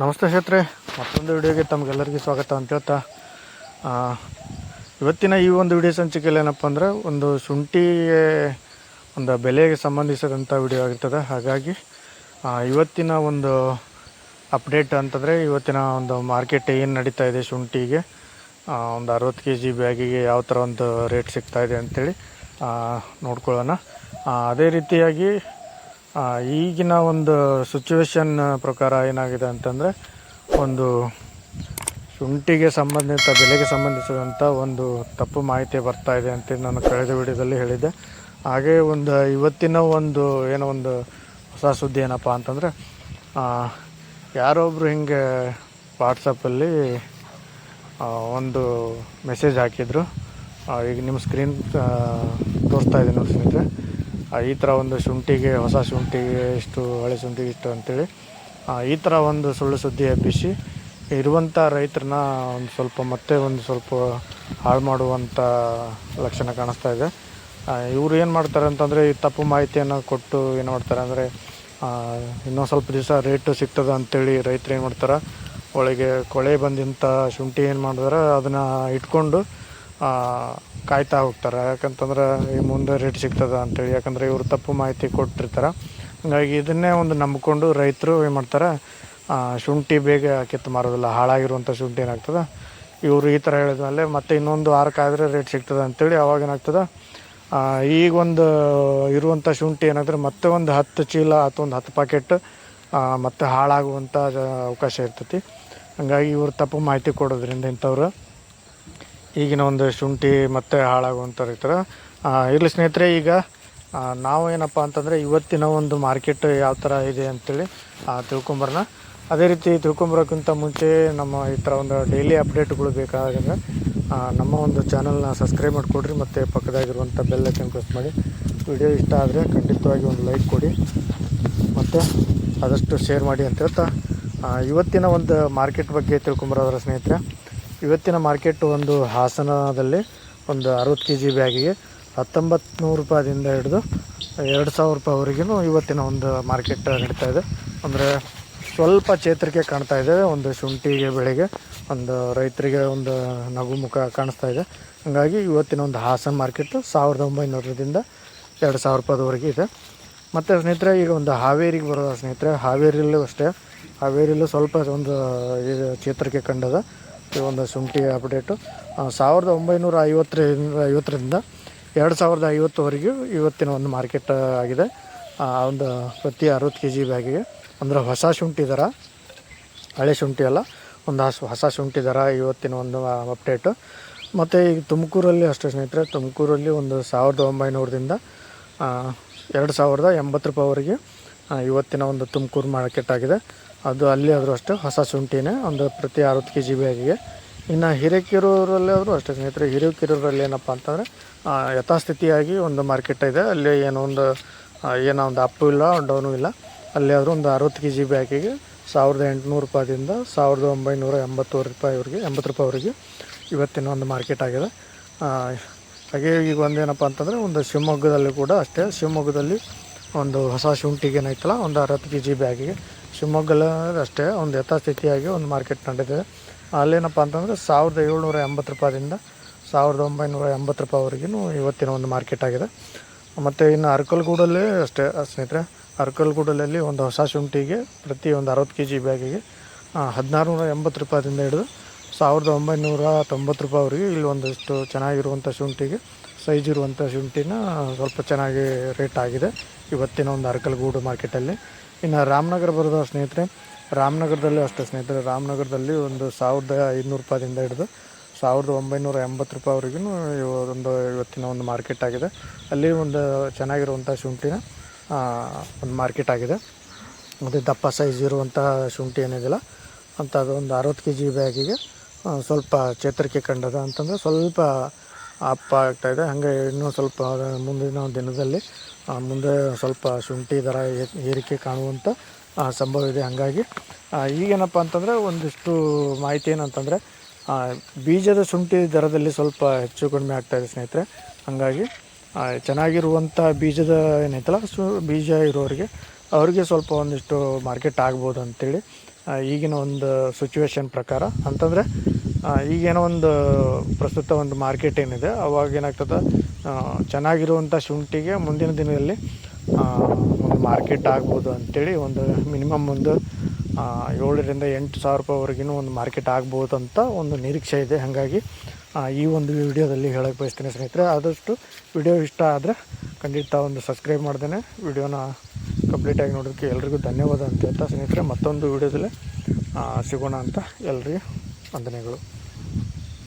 ನಮಸ್ತೆ ಕ್ಷೇತ್ರೆ ಮತ್ತೊಂದು ವಿಡಿಯೋಗೆ ತಮಗೆಲ್ಲರಿಗೂ ಸ್ವಾಗತ ಅಂತ ಹೇಳ್ತಾ ಇವತ್ತಿನ ಈ ಒಂದು ವಿಡಿಯೋ ಸಂಚಿಕೆಯಲ್ಲಿ ಏನಪ್ಪ ಅಂದರೆ ಒಂದು ಶುಂಠಿಗೆ ಒಂದು ಬೆಲೆಗೆ ಸಂಬಂಧಿಸಿದಂಥ ವಿಡಿಯೋ ಆಗಿರ್ತದೆ. ಹಾಗಾಗಿ ಇವತ್ತಿನ ಒಂದು ಅಪ್ಡೇಟ್ ಅಂತಂದರೆ ಇವತ್ತಿನ ಒಂದು ಮಾರ್ಕೆಟ್ ಏನು ನಡೀತಾ ಇದೆ ಶುಂಠಿಗೆ ಒಂದು ಅರವತ್ತು ಕೆ ಜಿ ಬ್ಯಾಗಿಗೆ ಯಾವ ಥರ ಒಂದು ರೇಟ್ ಸಿಗ್ತಾಯಿದೆ ಅಂಥೇಳಿ ನೋಡ್ಕೊಳ್ಳೋಣ. ಅದೇ ರೀತಿಯಾಗಿ ಈಗಿನ ಒಂದು ಸಿಚುವೇಶನ್ ಪ್ರಕಾರ ಏನಾಗಿದೆ ಅಂತಂದರೆ, ಒಂದು ಶುಂಠಿಗೆ ಸಂಬಂಧಿತ, ಬೆಲೆಗೆ ಸಂಬಂಧಿಸಿದಂಥ ಒಂದು ತಪ್ಪು ಮಾಹಿತಿ ಬರ್ತಾ ಇದೆ ಅಂತ ನಾನು ಕಳೆದ ವಿಡಿಯೋದಲ್ಲಿ ಹೇಳಿದ್ದೆ. ಹಾಗೆ ಒಂದು ಇವತ್ತಿನ ಒಂದು ಏನೋ ಒಂದು ಹೊಸ ಸುದ್ದಿ ಏನಪ್ಪ ಅಂತಂದರೆ ಯಾರೊಬ್ಬರು ಹಿಂಗೆ ವಾಟ್ಸಪ್ಪಲ್ಲಿ ಒಂದು ಮೆಸೇಜ್ ಹಾಕಿದರು ಈಗ ನಿಮ್ಮ ಸ್ಕ್ರೀನ್ ತೋರಿಸ್ತಾ ಇದ್ದೀನಿ ಸ್ನೇಹಿತರೆ. ಈ ಥರ ಒಂದು ಶುಂಠಿಗೆ ಹೊಸ ಶುಂಠಿಗೆ ಇಷ್ಟು ಹಳೆ ಶುಂಠಿಗೆ ಇಷ್ಟು ಅಂತೇಳಿ ಆ, ಈ ಥರ ಒಂದು ಸುಳ್ಳು ಸುದ್ದಿ ಹಬ್ಬಿಸಿ ಇರುವಂಥ ರೈತರನ್ನ ಒಂದು ಸ್ವಲ್ಪ ಮತ್ತೆ ಒಂದು ಸ್ವಲ್ಪ ಹಾಳು ಮಾಡುವಂಥ ಲಕ್ಷಣ ಕಾಣಿಸ್ತಾ ಇದೆ. ಇವರು ಏನು ಮಾಡ್ತಾರೆ ಅಂತಂದರೆ ಈ ತಪ್ಪು ಮಾಹಿತಿಯನ್ನು ಕೊಟ್ಟು ಏನು ಮಾಡ್ತಾರೆ ಅಂದರೆ ಇನ್ನೊಂದು ಸ್ವಲ್ಪ ದಿವಸ ರೇಟು ಸಿಗ್ತದೆ ಅಂತೇಳಿ ರೈತರು ಏನು ಮಾಡ್ತಾರೆ ಒಳಗೆ ಕೊಳೆ ಬಂದಿಂಥ ಶುಂಠಿ ಏನು ಮಾಡಿದಾರೆ ಅದನ್ನು ಇಟ್ಕೊಂಡು ಕಾಯ್ತಾ ಹೋಗ್ತಾರೆ. ಯಾಕಂತಂದ್ರೆ ಈ ಮುಂದೆ ರೇಟ್ ಸಿಗ್ತದೆ ಅಂತೇಳಿ. ಯಾಕಂದರೆ ಇವರು ತಪ್ಪು ಮಾಹಿತಿ ಕೊಟ್ಟಿರ್ತಾರೆ. ಹಾಗಾಗಿ ಇದನ್ನೇ ಒಂದು ನಂಬಿಕೊಂಡು ರೈತರು ಏನು ಮಾಡ್ತಾರೆ ಶುಂಠಿ ಬೇಗ ಕಿತ್ತು ಮಾರೋದಿಲ್ಲ. ಹಾಳಾಗಿರುವಂಥ ಶುಂಠಿ ಏನಾಗ್ತದೆ? ಇವರು ಈ ಥರ ಹೇಳಿದ್ಮೇಲೆ ಮತ್ತೆ ಇನ್ನೊಂದು ವಾರ ಕಾಯ್ದ್ರೆ ರೇಟ್ ಸಿಗ್ತದೆ ಅಂತೇಳಿ ಅವಾಗ ಏನಾಗ್ತದೆ? ಈಗ ಒಂದು ಇರುವಂಥ ಶುಂಠಿ ಏನಾದ್ರೆ ಮತ್ತೆ ಒಂದು ಹತ್ತು ಚೀಲ ಅಥವಾ ಒಂದು ಹತ್ತು ಪಾಕೆಟ್ ಮತ್ತೆ ಹಾಳಾಗುವಂಥ ಅವಕಾಶ ಇರ್ತೈತಿ. ಹಂಗಾಗಿ ಇವರು ತಪ್ಪು ಮಾಹಿತಿ ಕೊಡೋದ್ರಿಂದ ಇಂಥವ್ರು ಈಗಿನ ಒಂದು ಶುಂಠಿ ಮತ್ತು ಹಾಳಾಗುವಂಥ ರೀತಿ ಇರಲಿ ಸ್ನೇಹಿತರೆ, ಈಗ ನಾವು ಏನಪ್ಪ ಅಂತಂದರೆ ಇವತ್ತಿನ ಒಂದು ಮಾರ್ಕೆಟ್ ಯಾವ ಥರ ಇದೆ ಅಂತೇಳಿ ತಿಳ್ಕೊಂಬರೋಣ. ಅದೇ ರೀತಿ ತಿಳ್ಕೊಂಬರೋಕ್ಕಿಂತ ಮುಂಚೆ ನಮ್ಮ ಈ ಥರ ಒಂದು ಡೈಲಿ ಅಪ್ಡೇಟ್ಗಳು ಬೇಕಾದಾಗ ನಮ್ಮ ಒಂದು ಚಾನಲ್ನ ಸಬ್ಸ್ಕ್ರೈಬ್ ಮಾಡಿಕೊಡ್ರಿ, ಮತ್ತು ಪಕ್ಕದಾಗಿರುವಂಥ ಬೆಲ್ ಐಕನ್ ಪ್ರೆಸ್ ಮಾಡಿ. ವಿಡಿಯೋ ಇಷ್ಟ ಆದರೆ ಖಂಡಿತವಾಗಿ ಒಂದು ಲೈಕ್ ಕೊಡಿ, ಮತ್ತು ಆದಷ್ಟು ಶೇರ್ ಮಾಡಿ ಅಂತ ಹೇಳ್ತಾ ಇವತ್ತಿನ ಒಂದು ಮಾರ್ಕೆಟ್ ಬಗ್ಗೆ ತಿಳ್ಕೊಂಬರೋದ್ರ ಸ್ನೇಹಿತರೆ ಇವತ್ತಿನ ಮಾರ್ಕೆಟ್ ಒಂದು ಹಾಸನದಲ್ಲಿ ಒಂದು ಅರವತ್ತು ಕೆ ಜಿ ಬ್ಯಾಗಿಗೆ ಹತ್ತೊಂಬತ್ತು ನೂರು ರೂಪಾಯಿಂದ ಹಿಡಿದು ಎರಡು ಸಾವಿರ ರೂಪಾಯಿವರೆಗೂ ಇವತ್ತಿನ ಒಂದು ಮಾರ್ಕೆಟ್ ನಡೀತಾ ಇದೆ. ಅಂದರೆ ಸ್ವಲ್ಪ ಚೇತರಿಕೆ ಕಾಣ್ತಾ ಇದೆ. ಒಂದು ಶುಂಠಿಗೆ ಬೆಳೆಗೆ, ಒಂದು ರೈತರಿಗೆ ಒಂದು ನಗು ಮುಖ ಕಾಣಿಸ್ತಾ ಇದೆ. ಹಾಗಾಗಿ ಇವತ್ತಿನ ಒಂದು ಹಾಸನ ಮಾರ್ಕೆಟು ಸಾವಿರದ ಒಂಬೈನೂರರಿಂದ ಎರಡು ಸಾವಿರ ರೂಪಾಯಿದವರೆಗೆ ಇದೆ. ಮತ್ತು ಸ್ನೇಹಿತರೆ, ಈಗ ಒಂದು ಹಾವೇರಿಗೆ ಬರೋದ ಸ್ನೇಹಿತರೆ? ಹಾವೇರಿಯಲ್ಲೂ ಅಷ್ಟೇ. ಹಾವೇರಿಯಲ್ಲೂ ಸ್ವಲ್ಪ ಒಂದು ಚೇತರಿಕೆ ಕಂಡದ. ಈ ಒಂದು ಶುಂಠಿ ಅಪ್ಡೇಟು ಸಾವಿರದ ಒಂಬೈನೂರ ಐವತ್ತರಿಂದ ಐವತ್ತರಿಂದ ಎರಡು ಸಾವಿರದ ಐವತ್ತುವರೆಗೂ ಇವತ್ತಿನ ಒಂದು ಮಾರ್ಕೆಟ್ ಆಗಿದೆ. ಒಂದು ಪ್ರತಿ ಅರವತ್ತು ಕೆ ಜಿ ಬ್ಯಾಗಿಗೆ ಅಂದರೆ ಹೊಸ ಶುಂಠಿ ದರ, ಹಳೆ ಶುಂಠಿ ಅಲ್ಲ, ಒಂದು ಹೊಸ ಹೊಸ ಶುಂಠಿ ದರ ಇವತ್ತಿನ ಒಂದು ಅಪ್ಡೇಟು ಮತ್ತು ಈಗ ತುಮಕೂರಲ್ಲಿ ಅಷ್ಟೇ ಸ್ನೇಹಿತರೆ, ತುಮಕೂರಲ್ಲಿ ಒಂದು ಸಾವಿರದ ಒಂಬೈನೂರದಿಂದ ಎರಡು ಸಾವಿರದ ಎಂಬತ್ತು ರೂಪಾಯಿವರೆಗೆ ಇವತ್ತಿನ ಒಂದು ತುಮಕೂರು ಮಾರ್ಕೆಟ್ ಆಗಿದೆ. ಅದು ಅಲ್ಲಿ ಆದರೂ ಅಷ್ಟೇ, ಹೊಸ ಶುಂಠಿನೇ, ಒಂದು ಪ್ರತಿ ಅರವತ್ತು ಕೆ ಜಿ ಬ್ಯಾಗಿಗೆ ಇನ್ನು ಹಿರೇಕೆರೂರಲ್ಲಿ ಆದರೂ ಅಷ್ಟೇ ಸ್ನೇಹಿತರೆ, ಹಿರೇಕೆರೂರಲ್ಲಿ ಏನಪ್ಪ ಅಂತಂದರೆ ಯಥಾಸ್ಥಿತಿಯಾಗಿ ಒಂದು ಮಾರ್ಕೆಟ್ ಇದೆ. ಅಲ್ಲಿ ಏನೋ ಒಂದು ಏನೋ ಒಂದು ಅಪ್ಪು ಇಲ್ಲ ಡೌನು ಇಲ್ಲ. ಅಲ್ಲಿ ಆದರೂ ಒಂದು ಅರವತ್ತು ಕೆ ಜಿ ಬ್ಯಾಗಿಗೆ ಸಾವಿರದ ಎಂಟುನೂರು ರೂಪಾಯಿಂದ ಸಾವಿರದ ಒಂಬೈನೂರ ಎಂಬತ್ತೂರು ರೂಪಾಯಿವರೆಗೆ ಎಂಬತ್ತು ರೂಪಾಯಿವರೆಗೆ ಇವತ್ತಿನ ಒಂದು ಮಾರ್ಕೆಟ್ ಆಗಿದೆ. ಹಾಗೆ ಈಗ ಒಂದೇನಪ್ಪ ಅಂತಂದರೆ, ಒಂದು ಶಿವಮೊಗ್ಗದಲ್ಲಿ ಕೂಡ ಅಷ್ಟೇ, ಶಿವಮೊಗ್ಗದಲ್ಲಿ ಒಂದು ಹೊಸ ಶುಂಠಿಗೆ ಏನೈತಲ್ಲ ಒಂದು ಅರವತ್ತು ಕೆ ಜಿ ಬ್ಯಾಗಿಗೆ ಶಿವಮೊಗ್ಗದಲ್ಲಿ ಅಷ್ಟೇ, ಒಂದು ಯಥಾಸ್ಥಿತಿಯಾಗಿ ಒಂದು ಮಾರ್ಕೆಟ್ ನಡೆದಿದೆ. ಅಲ್ಲೇನಪ್ಪ ಅಂತಂದರೆ ಸಾವಿರದ ಏಳ್ನೂರ ಎಂಬತ್ತು ರೂಪಾಯಿಂದ ಸಾವಿರದ ಒಂಬೈನೂರ ಎಂಬತ್ತು ರೂಪಾಯಿವರೆಗೂ ಇವತ್ತಿನ ಒಂದು ಮಾರ್ಕೆಟ್ ಆಗಿದೆ. ಮತ್ತು ಇನ್ನು ಅರ್ಕಲ್ಗೂಡಲ್ಲೇ ಅಷ್ಟೇ, ಸ್ನೇಹಿತರೆ. ಅರ್ಕಲ್ಗೂಡಲಲ್ಲಿ ಒಂದು ಹೊಸ ಶುಂಠಿಗೆ, ಪ್ರತಿ ಒಂದು ಅರವತ್ತು ಕೆ ಜಿ ಬ್ಯಾಗಿಗೆ ಹದಿನಾರು ನೂರ ಎಂಬತ್ತು ರೂಪಾಯಿಂದ ಹಿಡಿದು ಸಾವಿರದ ಒಂಬೈನೂರ ತೊಂಬತ್ತು ರೂಪಾಯಿವರೆಗೂ ಇಲ್ಲಿ ಒಂದಿಷ್ಟು ಚೆನ್ನಾಗಿರುವಂಥ ಶುಂಠಿಗೆ ಸೈಜ್ ಇರುವಂಥ ಶುಂಠಿನ ಸ್ವಲ್ಪ ಚೆನ್ನಾಗಿ ರೇಟ್ ಆಗಿದೆ. ಇವತ್ತಿನ ಒಂದು ಅರ್ಕಲ್ಗೂಡು ಮಾರ್ಕೆಟಲ್ಲಿ. ಇನ್ನು ರಾಮನಗರ ಬರೋದ ಸ್ನೇಹಿತರೆ, ರಾಮನಗರದಲ್ಲಿ ಅಷ್ಟೇ ಸ್ನೇಹಿತರೆ, ರಾಮನಗರದಲ್ಲಿ ಒಂದು ಸಾವಿರದ ಐದುನೂರು ರೂಪಾಯಿಂದ ಹಿಡಿದು ಸಾವಿರದ ಒಂಬೈನೂರ ಎಂಬತ್ತು ರೂಪಾಯಿವರೆಗೂ ಒಂದು ಇವತ್ತಿನ ಒಂದು ಮಾರ್ಕೆಟ್ ಆಗಿದೆ. ಅಲ್ಲಿ ಒಂದು ಚೆನ್ನಾಗಿರುವಂಥ ಶುಂಠಿನ ಒಂದು ಮಾರ್ಕೆಟ್ ಆಗಿದೆ. ಮತ್ತು ದಪ್ಪ ಸೈಜ್ ಇರುವಂಥ ಶುಂಠಿ ಏನಿದೆಯಲ್ಲ ಅಂತ ಅದು ಒಂದು ಅರವತ್ತು ಕೆ ಜಿ ಬ್ಯಾಗಿಗೆ ಸ್ವಲ್ಪ ಚೇತರಿಕೆ ಕಂಡದ. ಅಂತಂದರೆ ಸ್ವಲ್ಪ ಅಪ್ಪ ಆಗ್ತಾಯಿದೆ ಹಾಗೆ ಇನ್ನೂ ಸ್ವಲ್ಪ ಮುಂದಿನ ದಿನದಲ್ಲಿ ಮುಂದೆ ಸ್ವಲ್ಪ ಶುಂಠಿ ದರ ಏರಿಕೆ ಕಾಣುವಂಥ ಸಂಭವ ಇದೆ. ಹಾಗಾಗಿ ಈಗೇನಪ್ಪ ಅಂತಂದರೆ ಒಂದಿಷ್ಟು ಮಾಹಿತಿ ಏನಂತಂದರೆ ಬೀಜದ ಶುಂಠಿ ದರದಲ್ಲಿ ಸ್ವಲ್ಪ ಹೆಚ್ಚು ಕಡಿಮೆ ಆಗ್ತಾಯಿದೆ ಸ್ನೇಹಿತರೆ. ಹಾಗಾಗಿ ಚೆನ್ನಾಗಿರುವಂಥ ಬೀಜದ ಏನೈತಲ್ಲ ಸು ಬೀಜ ಇರೋರಿಗೆ ಅವ್ರಿಗೆ ಸ್ವಲ್ಪ ಒಂದಿಷ್ಟು ಮಾರ್ಕೆಟ್ ಆಗ್ಬೋದು ಅಂತೇಳಿ ಆ, ಈಗಿನ ಒಂದು ಸಿಚುವೇಶನ್ ಪ್ರಕಾರ. ಅಂತಂದರೆ ಈಗೇನೋ ಒಂದು ಪ್ರಸ್ತುತ ಒಂದು ಮಾರ್ಕೆಟ್ ಏನಿದೆ, ಅವಾಗ ಏನಾಗ್ತದೆ ಚೆನ್ನಾಗಿರುವಂಥ ಶುಂಠಿಗೆ ಮುಂದಿನ ದಿನದಲ್ಲಿ ಒಂದು ಮಾರ್ಕೆಟ್ ಆಗ್ಬೋದು ಅಂತೇಳಿ ಒಂದು ಮಿನಿಮಮ್ ಒಂದು ಏಳರಿಂದ ಎಂಟು ಸಾವಿರ ರೂಪಾಯಿವರೆಗಿನ ಒಂದು ಮಾರ್ಕೆಟ್ ಆಗ್ಬೋದು ಅಂತ ಒಂದು ನಿರೀಕ್ಷೆ ಇದೆ. ಹಾಗಾಗಿ ಈ ಒಂದು ವಿಡಿಯೋದಲ್ಲಿ ಹೇಳಕ್ಕೆ ಬಯಸ್ತೇನೆ ಸ್ನೇಹಿತರೆ. ಆದಷ್ಟು ವಿಡಿಯೋ ಇಷ್ಟ ಆದರೆ ಖಂಡಿತ ಒಂದು ಸಬ್ಸ್ಕ್ರೈಬ್ ಮಾಡ್ದೇನೆ. ವಿಡಿಯೋನ ಕಂಪ್ಲೀಟಾಗಿ ನೋಡೋದಕ್ಕೆ ಎಲ್ರಿಗೂ ಧನ್ಯವಾದ ಅಂತ ಹೇಳ್ತಾ ಸ್ನೇಹಿತರೆ. ಮತ್ತೊಂದು ವಿಡಿಯೋದಲ್ಲಿ ಸಿಗೋಣ ಅಂತ ಎಲ್ರಿಗೂ ವಂದನೆಗಳು.